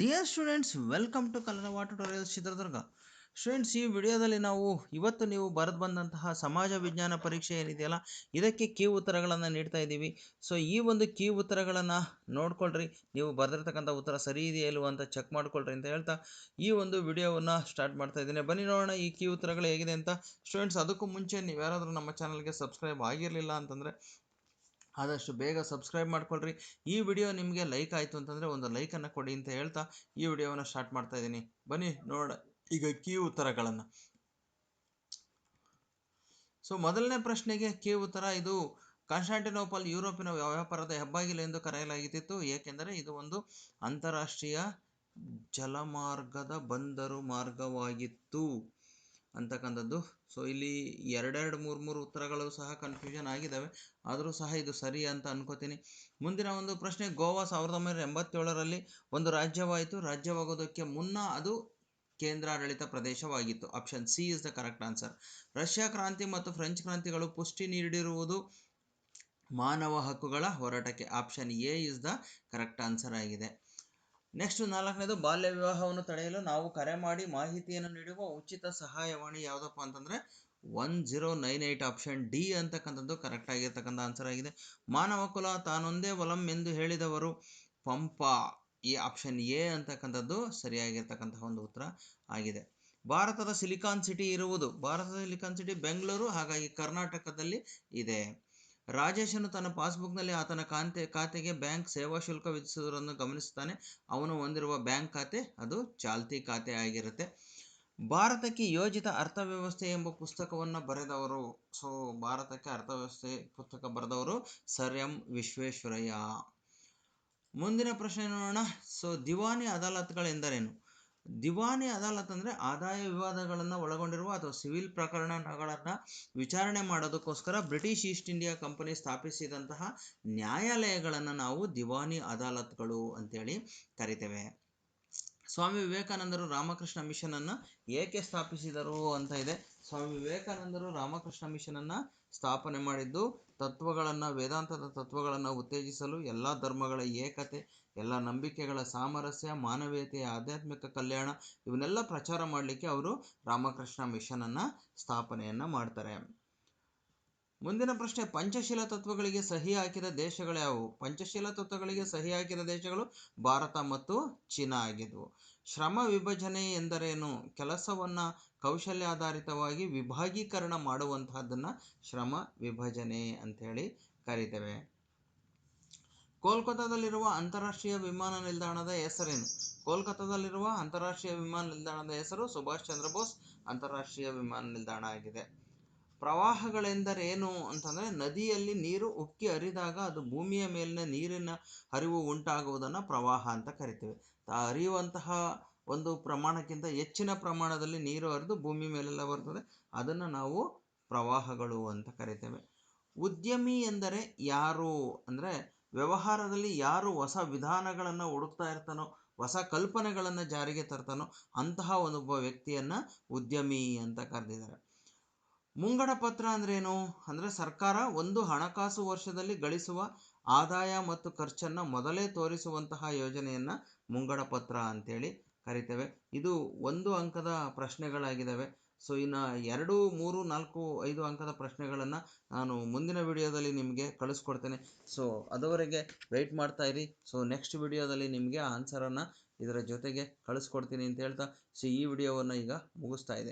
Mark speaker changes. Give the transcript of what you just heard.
Speaker 1: dear students welcome to colour water tutorials Chitradurga students ಈ ವಿಡಿಯೋದಲ್ಲಿ ನಾವು ಇವತ್ತು ನೀವು ಬರೆದು ಬಂದಂತಹ ಸಮಾಜ ವಿಜ್ಞಾನ ಪರೀಕ್ಷೆ ಏನಿದೆಯಲ್ಲ ಇದಕ್ಕೆ ಕೀ ಉತ್ತರಗಳನ್ನು ನೀಡ್ತಾ ಇದ್ದೀವಿ ಸೊ ಈ ಒಂದು ಕೀ ಉತ್ತರಗಳನ್ನು ನೋಡ್ಕೊಳ್ರಿ ನೀವು ಬರೆದಿರ್ತಕ್ಕಂಥ ಉತ್ತರ ಸರಿ ಇದೆಯಾ ಇಲ್ವ ಅಂತ ಚೆಕ್ ಮಾಡ್ಕೊಳ್ರಿ ಅಂತ ಹೇಳ್ತಾ ಈ ಒಂದು ವಿಡಿಯೋವನ್ನು ಸ್ಟಾರ್ಟ್ ಮಾಡ್ತಾ ಇದ್ದೀನಿ ಬನ್ನಿ ನೋಡೋಣ ಈ ಕೀ ಉತ್ತರಗಳು ಹೇಗಿದೆ ಅಂತ ಸ್ಟೂಡೆಂಟ್ಸ್ ಅದಕ್ಕೂ ಮುಂಚೆ ನೀವು ಯಾರಾದರೂ ನಮ್ಮ ಚಾನಲ್ಗೆ ಸಬ್ಸ್ಕ್ರೈಬ್ ಆಗಿರಲಿಲ್ಲ ಅಂತಂದರೆ ಆದಷ್ಟು ಬೇಗ ಸಬ್ಸ್ಕ್ರೈಬ್ ಮಾಡ್ಕೊಳ್ರಿ ಈ ವಿಡಿಯೋ ನಿಮಗೆ ಲೈಕ್ ಆಯಿತು ಅಂತಂದರೆ ಒಂದು ಲೈಕನ್ನು ಕೊಡಿ ಅಂತ ಹೇಳ್ತಾ ಈ ವಿಡಿಯೋವನ್ನು ಸ್ಟಾರ್ಟ್ ಮಾಡ್ತಾ ಇದ್ದೀನಿ ಬನ್ನಿ ನೋಡ ಈಗ ಕೀ ಉತ್ತರಗಳನ್ನು ಸೊ ಮೊದಲನೇ ಪ್ರಶ್ನೆಗೆ ಕೀ ಉತ್ತರ ಇದು ಕಾನ್ಸ್ಟಾಂಟಿನೋಪಲ್ ಯುರೋಪಿನ ವ್ಯಾಪಾರದ ಹೆಬ್ಬಾಗಿಲು ಎಂದು ಕರೆಯಲಾಗಿತ್ತು ಏಕೆಂದರೆ ಇದು ಒಂದು ಅಂತಾರಾಷ್ಟ್ರೀಯ ಜಲಮಾರ್ಗದ ಬಂದರು ಮಾರ್ಗವಾಗಿತ್ತು ಅಂತಕ್ಕಂಥದ್ದು ಸೊ ಇಲ್ಲಿ ಎರಡೆರಡು ಮೂರು ಮೂರು ಉತ್ತರಗಳು ಸಹ ಕನ್ಫ್ಯೂಷನ್ ಆಗಿದ್ದಾವೆ ಆದರೂ ಸಹ ಇದು ಸರಿ ಅಂತ ಅನ್ಕೋತೀನಿ ಮುಂದಿನ ಒಂದು ಪ್ರಶ್ನೆ ಗೋವಾ ಸಾವಿರದ ಒಂಬೈನೂರ ಎಂಬತ್ತೇಳರಲ್ಲಿ ಒಂದು ರಾಜ್ಯವಾಯಿತು ರಾಜ್ಯವಾಗೋದಕ್ಕೆ ಮುನ್ನ ಅದು ಕೇಂದ್ರಾಡಳಿತ ಪ್ರದೇಶವಾಗಿತ್ತು option C is the correct answer Russia ಕ್ರಾಂತಿ ಮತ್ತು ಫ್ರೆಂಚ್ ಕ್ರಾಂತಿಗಳು ಪುಷ್ಟಿ ನೀಡಿರುವುದು ಮಾನವ ಹಕ್ಕುಗಳ ಹೋರಾಟಕ್ಕೆ option A is the correct answer ಆಗಿದೆ ನೆಕ್ಸ್ಟ್ ನಾಲ್ಕನೇದು ಬಾಲ್ಯ ವಿವಾಹವನ್ನು ತಡೆಯಲು ನಾವು ಕರೆ ಮಾಡಿ ಮಾಹಿತಿಯನ್ನು ನೀಡುವ ಉಚಿತ ಸಹಾಯವಾಣಿ ಯಾವುದಪ್ಪ ಅಂತಂದರೆ one zero nine eight option D ಅಂತಕ್ಕಂಥದ್ದು ಕರೆಕ್ಟ್ ಆಗಿರ್ತಕ್ಕಂಥ ಆನ್ಸರ್ ಆಗಿದೆ ಮಾನವ ಕುಲ ತಾನೊಂದೇ ಒಲಂ ಎಂದು ಹೇಳಿದವರು ಪಂಪ ಈ ಆಪ್ಷನ್ ಎ ಅಂತಕ್ಕಂಥದ್ದು ಸರಿಯಾಗಿರ್ತಕ್ಕಂತಹ ಒಂದು ಉತ್ತರ ಆಗಿದೆ ಭಾರತದ ಸಿಲಿಕಾನ್ ಸಿಟಿ ಇರುವುದು ಭಾರತದ ಸಿಲಿಕಾನ್ ಸಿಟಿ ಬೆಂಗಳೂರು ಹಾಗಾಗಿ ಕರ್ನಾಟಕದಲ್ಲಿ ಇದೆ ರಾಜೇಶನು ತನ್ನ ಪಾಸ್ಬುಕ್ನಲ್ಲಿ ಆತನ ಖಾತೆ ಖಾತೆಗೆ ಬ್ಯಾಂಕ್ ಸೇವಾ ಶುಲ್ಕ ವಿಧಿಸುವುದನ್ನು ಗಮನಿಸುತ್ತಾನೆ ಅವನು ಹೊಂದಿರುವ ಬ್ಯಾಂಕ್ ಖಾತೆ ಅದು ಚಾಲ್ತಿ ಖಾತೆ ಆಗಿರುತ್ತೆ ಭಾರತಕ್ಕೆ ಯೋಜಿತ ಅರ್ಥವ್ಯವಸ್ಥೆ ಎಂಬ ಪುಸ್ತಕವನ್ನು ಬರೆದವರು ಸೊ ಭಾರತಕ್ಕೆ ಅರ್ಥವ್ಯವಸ್ಥೆ ಪುಸ್ತಕ ಬರೆದವರು ಸರ್ ಎಂ ವಿಶ್ವೇಶ್ವರಯ್ಯ ಮುಂದಿನ ಪ್ರಶ್ನೆ ನೋಡೋಣ ಸೊ ದಿವಾನಿ ಅದಾಲತ್ಗಳೆಂದರೇನು ದಿವಾನಿ ಅದಾಲತ್ ಅಂದರೆ ಆದಾಯ ವಿವಾದಗಳನ್ನು ಒಳಗೊಂಡಿರುವ ಅಥವಾ ಸಿವಿಲ್ ಪ್ರಕರಣಗಳನ್ನು ವಿಚಾರಣೆ ಮಾಡೋದಕ್ಕೋಸ್ಕರ ಬ್ರಿಟಿಷ್ ಈಸ್ಟ್ ಇಂಡಿಯಾ ಕಂಪನಿ ಸ್ಥಾಪಿಸಿದಂತಹ ನ್ಯಾಯಾಲಯಗಳನ್ನು ನಾವು ದಿವಾನಿ ಅದಾಲತ್ಗಳು ಅಂತೇಳಿ ಕರಿತೇವೆ ಸ್ವಾಮಿ ವಿವೇಕಾನಂದರು ರಾಮಕೃಷ್ಣ ಮಿಷನ್ ಏಕೆ ಸ್ಥಾಪಿಸಿದರು ಅಂತ ಇದೆ ಸ್ವಾಮಿ ವಿವೇಕಾನಂದರು ರಾಮಕೃಷ್ಣ ಮಿಷನ್ ಸ್ಥಾಪನೆ ಮಾಡಿದ್ದು ತತ್ವಗಳನ್ನು ವೇದಾಂತದ ತತ್ವಗಳನ್ನು ಉತ್ತೇಜಿಸಲು ಎಲ್ಲ ಧರ್ಮಗಳ ಏಕತೆ ಎಲ್ಲ ನಂಬಿಕೆಗಳ ಸಾಮರಸ್ಯ ಮಾನವೀಯತೆಯ ಆಧ್ಯಾತ್ಮಿಕ ಕಲ್ಯಾಣ ಇವನ್ನೆಲ್ಲ ಪ್ರಚಾರ ಮಾಡಲಿಕ್ಕೆ ಅವರು ರಾಮಕೃಷ್ಣ ಮಿಷನನ್ನು ಸ್ಥಾಪನೆಯನ್ನು ಮಾಡ್ತಾರೆ ಮುಂದಿನ ಪ್ರಶ್ನೆ ಪಂಚಶೀಲ ತತ್ವಗಳಿಗೆ ಸಹಿ ಹಾಕಿದ ದೇಶಗಳು ಯಾವುವು ಪಂಚಶೀಲ ತತ್ವಗಳಿಗೆ ಸಹಿ ಹಾಕಿದ ದೇಶಗಳು ಭಾರತ ಮತ್ತು ಚೀನಾ ಆಗಿದ್ವು ಶ್ರಮ ವಿಭಜನೆ ಎಂದರೇನು ಕೆಲಸವನ್ನು ಕೌಶಲ್ಯಾಧಾರಿತವಾಗಿ ವಿಭಾಗೀಕರಣ ಮಾಡುವಂತಹದ್ದನ್ನು ಶ್ರಮ ವಿಭಜನೆ ಅಂಥೇಳಿ ಕರಿತೇವೆ ಕೋಲ್ಕತ್ತಾದಲ್ಲಿರುವ ಅಂತಾರಾಷ್ಟ್ರೀಯ ವಿಮಾನ ನಿಲ್ದಾಣದ ಹೆಸರೇನು ಕೋಲ್ಕತ್ತಾದಲ್ಲಿರುವ ಅಂತಾರಾಷ್ಟ್ರೀಯ ವಿಮಾನ ನಿಲ್ದಾಣದ ಹೆಸರು ಸುಭಾಷ್ ಚಂದ್ರ ಬೋಸ್ ಅಂತಾರಾಷ್ಟ್ರೀಯ ವಿಮಾನ ನಿಲ್ದಾಣ ಆಗಿದೆ ಪ್ರವಾಹಗಳೆಂದರೇನು ಅಂತಂದರೆ ನದಿಯಲ್ಲಿ ನೀರು ಉಕ್ಕಿ ಹರಿದಾಗ ಅದು ಭೂಮಿಯ ಮೇಲಿನ ನೀರಿನ ಹರಿವು ಉಂಟಾಗುವುದನ್ನು ಪ್ರವಾಹ ಅಂತ ಕರಿತೇವೆ ಆ ಹರಿಯುವಂತಹ ಒಂದು ಪ್ರಮಾಣಕ್ಕಿಂತ ಹೆಚ್ಚಿನ ಪ್ರಮಾಣದಲ್ಲಿ ನೀರು ಹರಿದು ಭೂಮಿ ಮೇಲೆಲ್ಲ ಬರ್ತದೆ ಅದನ್ನು ನಾವು ಪ್ರವಾಹಗಳು ಅಂತ ಕರಿತೇವೆ ಉದ್ಯಮಿ ಎಂದರೆ ಯಾರು ಅಂದರೆ ವ್ಯವಹಾರದಲ್ಲಿ ಯಾರು ಹೊಸ ವಿಧಾನಗಳನ್ನು ಹುಡುಕ್ತಾ ಇರ್ತಾನೋ ಹೊಸ ಕಲ್ಪನೆಗಳನ್ನು ಜಾರಿಗೆ ತರ್ತಾನೋ ಅಂತಹ ಒಂದೊಬ್ಬ ವ್ಯಕ್ತಿಯನ್ನು ಉದ್ಯಮಿ ಅಂತ ಕರೆದಿದ್ದಾರೆ ಮುಂಗಡ ಪತ್ರ ಅಂದ್ರೇನು ಅಂದರೆ ಸರ್ಕಾರ ಒಂದು ಹಣಕಾಸು ವರ್ಷದಲ್ಲಿ ಗಳಿಸುವ ಆದಾಯ ಮತ್ತು ಖರ್ಚನ್ನು ಮೊದಲೇ ತೋರಿಸುವಂತಹ ಯೋಜನೆಯನ್ನು ಮುಂಗಡ ಪತ್ರ ಅಂತೇಳಿ ಕರಿತೇವೆ ಇದು ಒಂದು ಅಂಕದ ಪ್ರಶ್ನೆಗಳಾಗಿದ್ದಾವೆ ಸೊ ಇನ್ನು ಎರಡು ಮೂರು ನಾಲ್ಕು ಐದು ಅಂಕದ ಪ್ರಶ್ನೆಗಳನ್ನು ನಾನು ಮುಂದಿನ ವಿಡಿಯೋದಲ್ಲಿ ನಿಮಗೆ ಕಳಿಸ್ಕೊಡ್ತೇನೆ ಸೊ ಅದುವರೆಗೆ ವೆಯ್ಟ್ ಮಾಡ್ತಾ ಇರಿ ಸೊ ನೆಕ್ಸ್ಟ್ ವಿಡಿಯೋದಲ್ಲಿ ನಿಮಗೆ ಆನ್ಸರನ್ನು ಇದರ ಜೊತೆಗೆ ಕಳಿಸ್ಕೊಡ್ತೀನಿ ಅಂತ ಹೇಳ್ತಾ ಸೊ ಈ ವಿಡಿಯೋವನ್ನು ಈಗ ಮುಗಿಸ್ತಾ ಇದೆ